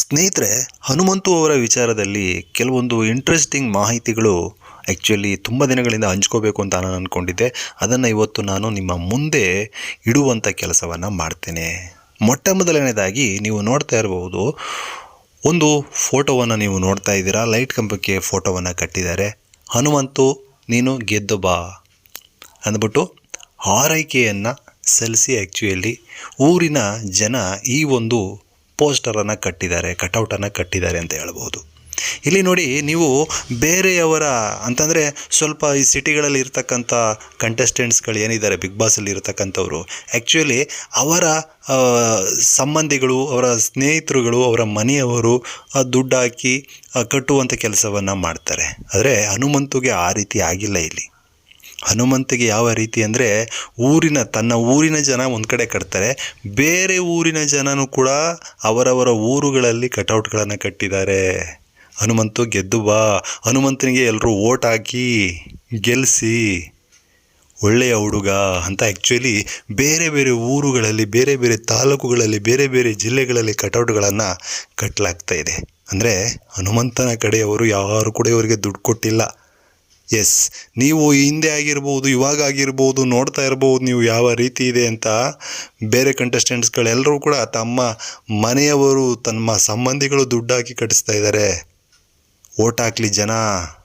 ಸ್ನೇಹಿತರೆ, ಹನುಮಂತು ಅವರ ವಿಚಾರದಲ್ಲಿ ಕೆಲವೊಂದು ಇಂಟ್ರೆಸ್ಟಿಂಗ್ ಮಾಹಿತಿಗಳು ಆ್ಯಕ್ಚುಲಿ ತುಂಬ ದಿನಗಳಿಂದ ಹಂಚ್ಕೋಬೇಕು ಅಂತ ನಾನು ಅಂದ್ಕೊಂಡಿದ್ದೆ ಅದನ್ನು ಇವತ್ತು ನಾನು ನಿಮ್ಮ ಮುಂದೆ ಇಡುವಂಥ ಕೆಲಸವನ್ನು ಮಾಡ್ತೇನೆ. ಮೊಟ್ಟ ಮೊದಲನೇದಾಗಿ ನೀವು ನೋಡ್ತಾ ಇರಬಹುದು, ಒಂದು ಫೋಟೋವನ್ನು ನೀವು ನೋಡ್ತಾ ಇದ್ದೀರಾ ಲೈಟ್ ಕಂಬಕ್ಕೆ ಫೋಟೋವನ್ನು ಕಟ್ಟಿದ್ದಾರೆ. ಹನುಮಂತು, ನೀನು ಗೆದ್ದು ಬಾ ಅಂದ್ಬಿಟ್ಟು ಆರೈಕೆಯನ್ನು ಸಲ್ಲಿಸಿ ಆ್ಯಕ್ಚುಯಲಿ ಊರಿನ ಜನ ಈ ಒಂದು ಪೋಸ್ಟರನ್ನು ಕಟ್ಟಿದ್ದಾರೆ, ಕಟೌಟನ್ನು ಕಟ್ಟಿದ್ದಾರೆ ಅಂತ ಹೇಳ್ಬೋದು. ಇಲ್ಲಿ ನೋಡಿ ನೀವು ಬೇರೆಯವರ ಅಂತಂದರೆ ಸ್ವಲ್ಪ ಈ ಸಿಟಿಗಳಲ್ಲಿ ಇರ್ತಕ್ಕಂಥ ಕಂಟೆಸ್ಟೆಂಟ್ಸ್ಗಳು ಏನಿದ್ದಾರೆ ಬಿಗ್ ಬಾಸಲ್ಲಿ ಇರ್ತಕ್ಕಂಥವ್ರು ಆ್ಯಕ್ಚುಲಿ ಅವರ ಸಂಬಂಧಿಗಳು, ಅವರ ಸ್ನೇಹಿತರುಗಳು, ಅವರ ಮನೆಯವರು ದುಡ್ಡು ಹಾಕಿ ಕಟ್ಟುವಂಥ ಕೆಲಸವನ್ನು ಮಾಡ್ತಾರೆ. ಆದರೆ ಹನುಮಂತುಗೆ ಆ ರೀತಿ ಆಗಿಲ್ಲ ಇಲ್ಲಿ. ಹನುಮಂತಿಗೆ ಯಾವ ರೀತಿ ಅಂದರೆ ಊರಿನ ತನ್ನ ಊರಿನ ಜನ ಒಂದು ಕಡೆ ಕಟ್ತಾರೆ, ಬೇರೆ ಊರಿನ ಜನನೂ ಕೂಡ ಅವರವರ ಊರುಗಳಲ್ಲಿ ಕಟೌಟ್ಗಳನ್ನು ಕಟ್ಟಿದ್ದಾರೆ. ಹನುಮಂತು ಗೆದ್ದು ಬಾ, ಹನುಮಂತನಿಗೆ ಎಲ್ಲರೂ ಓಟ್ ಹಾಕಿ ಗೆಲ್ಲಿಸಿ ಒಳ್ಳೆಯ ಹುಡುಗ ಅಂತ ಆ್ಯಕ್ಚುಲಿ ಬೇರೆ ಬೇರೆ ಊರುಗಳಲ್ಲಿ, ಬೇರೆ ಬೇರೆ ತಾಲೂಕುಗಳಲ್ಲಿ, ಬೇರೆ ಬೇರೆ ಜಿಲ್ಲೆಗಳಲ್ಲಿ ಕಟೌಟ್ಗಳನ್ನು ಕಟ್ಟಲಾಗ್ತಾ ಇದೆ. ಅಂದರೆ ಹನುಮಂತನ ಕಡೆಯವರು ಯಾರು ಕೂಡ ಇವರಿಗೆ ದುಡ್ಡು ಕೊಟ್ಟಿಲ್ಲ. ಎಸ್ ನೀವು ಹಿಂದೆ ಆಗಿರ್ಬೋದು, ಇವಾಗ ಆಗಿರ್ಬೋದು, ನೋಡ್ತಾ ಇರ್ಬೋದು ನೀವು ಯಾವ ರೀತಿ ಇದೆ ಅಂತ ಬೇರೆ ಕಂಟೆಸ್ಟೆಂಟ್ಸ್ಗಳೆಲ್ಲರೂ ಕೂಡ ತಮ್ಮ ಮನೆಯವರು, ತಮ್ಮ ಸಂಬಂಧಿಗಳು ದುಡ್ಡು ಹಾಕಿ ಕಟ್ಟಿಸ್ತಾ ಇದ್ದಾರೆ. ಓಟ್ ಹಾಕ್ಲಿ ಜನ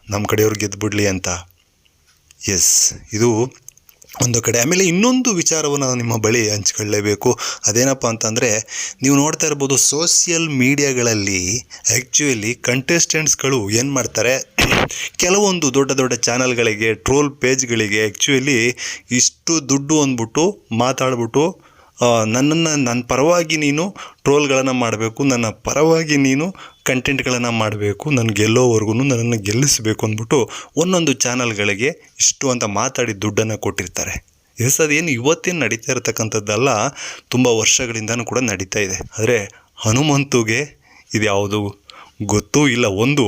ನಮ್ಮ ಕಡೆಯವ್ರು ಗೆದ್ದುಬಿಡ್ಲಿ ಅಂತ. ಎಸ್ ಇದು ಒಂದು ಕಡೆ. ಆಮೇಲೆ ಇನ್ನೊಂದು ವಿಚಾರವನ್ನು ನಾನು ನಿಮ್ಮ ಬಳಿ ಹಂಚ್ಕೊಳ್ಳೇಬೇಕು. ಅದೇನಪ್ಪ ಅಂತಂದರೆ, ನೀವು ನೋಡ್ತಾ ಇರ್ಬೋದು ಸೋಷಿಯಲ್ ಮೀಡಿಯಾಗಳಲ್ಲಿ ಆ್ಯಕ್ಚುಲಿ ಕಂಟೆಸ್ಟೆಂಟ್ಸ್ಗಳು ಏನು ಮಾಡ್ತಾರೆ, ಕೆಲವೊಂದು ದೊಡ್ಡ ದೊಡ್ಡ ಚಾನಲ್ಗಳಿಗೆ, ಟ್ರೋಲ್ ಪೇಜ್ಗಳಿಗೆ ಆ್ಯಕ್ಚುಲಿ ಇಷ್ಟು ದುಡ್ಡು ಅಂದ್ಬಿಟ್ಟು ಮಾತಾಡ್ಬಿಟ್ಟು ನನ್ನನ್ನು ನನ್ನ ಪರವಾಗಿ ನೀನು ಟ್ರೋಲ್ಗಳನ್ನು ಮಾಡಬೇಕು, ನನ್ನ ಪರವಾಗಿ ನೀನು ಕಂಟೆಂಟ್ಗಳನ್ನು ಮಾಡಬೇಕು, ನಾನು ಗೆಲ್ಲೋವರೆಗೂ ನನ್ನನ್ನು ಗೆಲ್ಲಿಸಬೇಕು ಅಂದ್ಬಿಟ್ಟು ಒಂದೊಂದು ಚಾನಲ್ಗಳಿಗೆ ಇಷ್ಟು ಅಂತ ಮಾತಾಡಿ ದುಡ್ಡನ್ನು ಕೊಟ್ಟಿರ್ತಾರೆ. ಎಸ್, ಅದೇನು ಇವತ್ತೇನು ನಡೀತಾ ಇರತಕ್ಕಂಥದ್ದಲ್ಲ, ತುಂಬ ವರ್ಷಗಳಿಂದನೂ ಕೂಡ ನಡೀತಾ ಇದೆ. ಆದರೆ ಹನುಮಂತುಗೆ ಇದು ಯಾವುದು ಗೊತ್ತೂ ಇಲ್ಲ. ಒಂದು,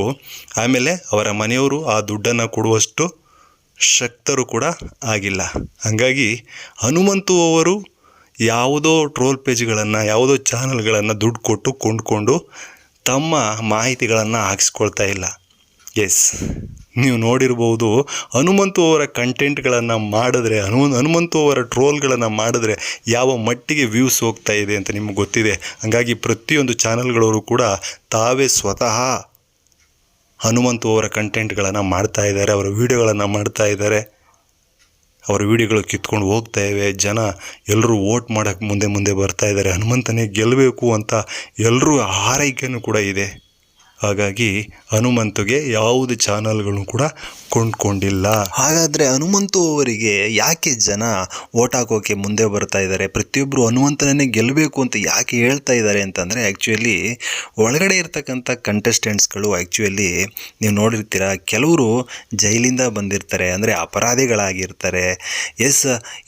ಆಮೇಲೆ ಅವರ ಮನೆಯವರು ಆ ದುಡ್ಡನ್ನು ಕೊಡುವಷ್ಟು ಶಕ್ತರು ಕೂಡ ಆಗಿಲ್ಲ. ಹಾಗಾಗಿ ಹನುಮಂತು ಅವರು ಯಾವುದೋ ಟ್ರೋಲ್ ಪೇಜ್ಗಳನ್ನು ಯಾವುದೋ ಚಾನಲ್ಗಳನ್ನು ದುಡ್ಡು ಕೊಟ್ಟು, ಕೊಂಡ್ಕೊಂಡು ತಮ್ಮ ಮಾಹಿತಿಗಳನ್ನು ಹಾಕಿಸ್ಕೊಳ್ತಾ ಇಲ್ಲ. ಎಸ್ ನೀವು ನೋಡಿರ್ಬೋದು, ಹನುಮಂತು ಅವರ ಕಂಟೆಂಟ್ಗಳನ್ನು ಮಾಡಿದ್ರೆ, ಹನು, ಹನುಮಂತು ಅವರ ಟ್ರೋಲ್ಗಳನ್ನು ಮಾಡಿದ್ರೆ ಯಾವ ಮಟ್ಟಿಗೆ ವ್ಯೂಸ್ ಹೋಗ್ತಾ ಇದೆ ಅಂತ ನಿಮ್ಗೆ ಗೊತ್ತಿದೆ. ಹಾಗಾಗಿ ಪ್ರತಿಯೊಂದು ಚಾನಲ್ಗಳವರು ಕೂಡ ತಾವೇ ಸ್ವತಃ ಹನುಮಂತು ಅವರ ಕಂಟೆಂಟ್ಗಳನ್ನು ಮಾಡ್ತಾ ಇದ್ದಾರೆ, ಅವರ ವೀಡಿಯೋಗಳನ್ನು ಮಾಡ್ತಾ ಇದ್ದಾರೆ. ಅವರ ವಿಡಿಯೋಗಳು ಕಿತ್ಕೊಂಡು ಹೋಗ್ತಾ ಇವೆ. ಜನ ಎಲ್ಲರೂ ವೋಟ್ ಮಾಡೋಕ್ಕೆ ಮುಂದೆ ಮುಂದೆ ಬರ್ತಾ ಇದ್ದಾರೆ. ಹನುಮಂತನೇ ಗೆಲ್ಲಬೇಕು ಅಂತ ಎಲ್ಲರೂ ಆರೈಕೆಯೂ ಕೂಡ ಇದೆ. ಹಾಗಾಗಿ ಹನುಮಂತುಗೆ ಯಾವುದು ಚಾನಲ್ಗಳು ಕೂಡ ಕೊಂಡ್ಕೊಂಡಿಲ್ಲ. ಹಾಗಾದರೆ ಹನುಮಂತು ಅವರಿಗೆ ಯಾಕೆ ಜನ ಓಟ್ ಹಾಕೋಕೆ ಮುಂದೆ ಬರ್ತಾ ಇದ್ದಾರೆ? ಪ್ರತಿಯೊಬ್ಬರು ಹನುಮಂತನನ್ನೇ ಗೆಲ್ಲಬೇಕು ಅಂತ ಯಾಕೆ ಹೇಳ್ತಾ ಇದ್ದಾರೆ ಅಂತಂದರೆ ಆ್ಯಕ್ಚುಲಿ ಒಳಗಡೆ ಇರ್ತಕ್ಕಂಥ ಕಂಟೆಸ್ಟೆಂಟ್ಸ್ಗಳು ಆ್ಯಕ್ಚುಲಿ ನೀವು ನೋಡಿರ್ತೀರ, ಕೆಲವರು ಜೈಲಿಂದ ಬಂದಿರ್ತಾರೆ, ಅಂದರೆ ಅಪರಾಧಿಗಳಾಗಿರ್ತಾರೆ. ಎಸ್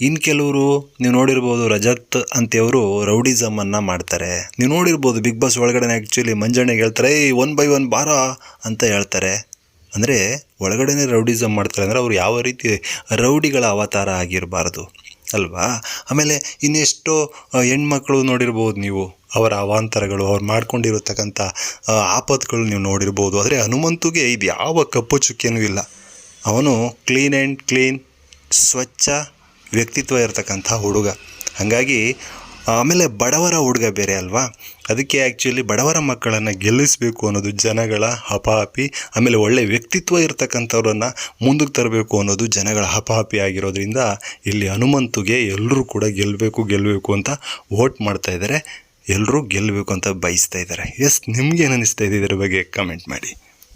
ಇನ್ನು ಕೆಲವರು ನೀವು ನೋಡಿರ್ಬೋದು ರಜತ್ ಅಂತೆಯವರು ರೌಡಿಸಮನ್ನು ಮಾಡ್ತಾರೆ. ನೀವು ನೋಡಿರ್ಬೋದು ಬಿಗ್ ಬಾಸ್ ಒಳಗಡೆ ಆ್ಯಕ್ಚುಲಿ ಮಂಜಣ್ಣಗೆ ಹೇಳ್ತಾರೆ, ಏಯ್ ಒನ್ ಬೈ ಒನ್ ಬಾರ ಅಂತ ಹೇಳ್ತಾರೆ. ಅಂದರೆ ಒಳಗಡೆನೇ ರೌಡಿಸಮ್ ಮಾಡ್ತಾರೆ. ಅಂದರೆ ಅವ್ರು ಯಾವ ರೀತಿ ರೌಡಿಗಳ ಅವತಾರ ಆಗಿರಬಾರ್ದು. ಅಲ್ವಾ? ಆಮೇಲೆ ಇನ್ನೆಷ್ಟೋ ಹೆಣ್ಮಕ್ಳು ನೋಡಿರ್ಬೋದು ನೀವು. ಅವರ ಅವಾಂತರಗಳು, ಅವ್ರು ಮಾಡ್ಕೊಂಡಿರತಕ್ಕಂಥ ಆಪತ್ಗಳು ನೀವು ನೋಡಿರ್ಬೋದು. ಆದರೆ ಹನುಮಂತುಗೆ ಇದು ಯಾವ ಕಪ್ಪು ಚುಕ್ಕಿಯೂ ಇಲ್ಲ. ಅವನು ಕ್ಲೀನ್ ಆ್ಯಂಡ್ ಕ್ಲೀನ್ ಸ್ವಚ್ಛ ವ್ಯಕ್ತಿತ್ವ ಇರತಕ್ಕಂಥ ಹುಡುಗ. ಹಾಗಾಗಿ ಆಮೇಲೆ ಬಡವರ ಹುಡುಗ ಬೇರೆ ಅಲ್ವಾ? ಅದಕ್ಕೆ ಆ್ಯಕ್ಚುಲಿ ಬಡವರ ಮಕ್ಕಳನ್ನು ಗೆಲ್ಲಿಸಬೇಕು ಅನ್ನೋದು ಜನಗಳ ಹಪಾಹಪಿ ಆಮೇಲೆ ಒಳ್ಳೆ ವ್ಯಕ್ತಿತ್ವ ಇರತಕ್ಕಂಥವ್ರನ್ನು ಮುಂದಕ್ಕೆ ತರಬೇಕು ಅನ್ನೋದು ಜನಗಳ ಹಪಾಹಪಿ ಆಗಿರೋದ್ರಿಂದ ಇಲ್ಲಿ ಹನುಮಂತುಗೆ ಎಲ್ಲರೂ ಕೂಡ ಗೆಲ್ಲಬೇಕು ಗೆಲ್ಲಬೇಕು ಅಂತ ವೋಟ್ ಮಾಡ್ತಾ ಇದ್ದಾರೆ. ಎಲ್ಲರೂ ಗೆಲ್ಲಬೇಕು ಅಂತ ಬಯಸ್ತಾ ಇದ್ದಾರೆ. ಎಸ್ ನಿಮ್ಗೇನು ಅನ್ನಿಸ್ತಾ ಇದೆ ಇದರ ಬಗ್ಗೆ ಕಮೆಂಟ್ ಮಾಡಿ.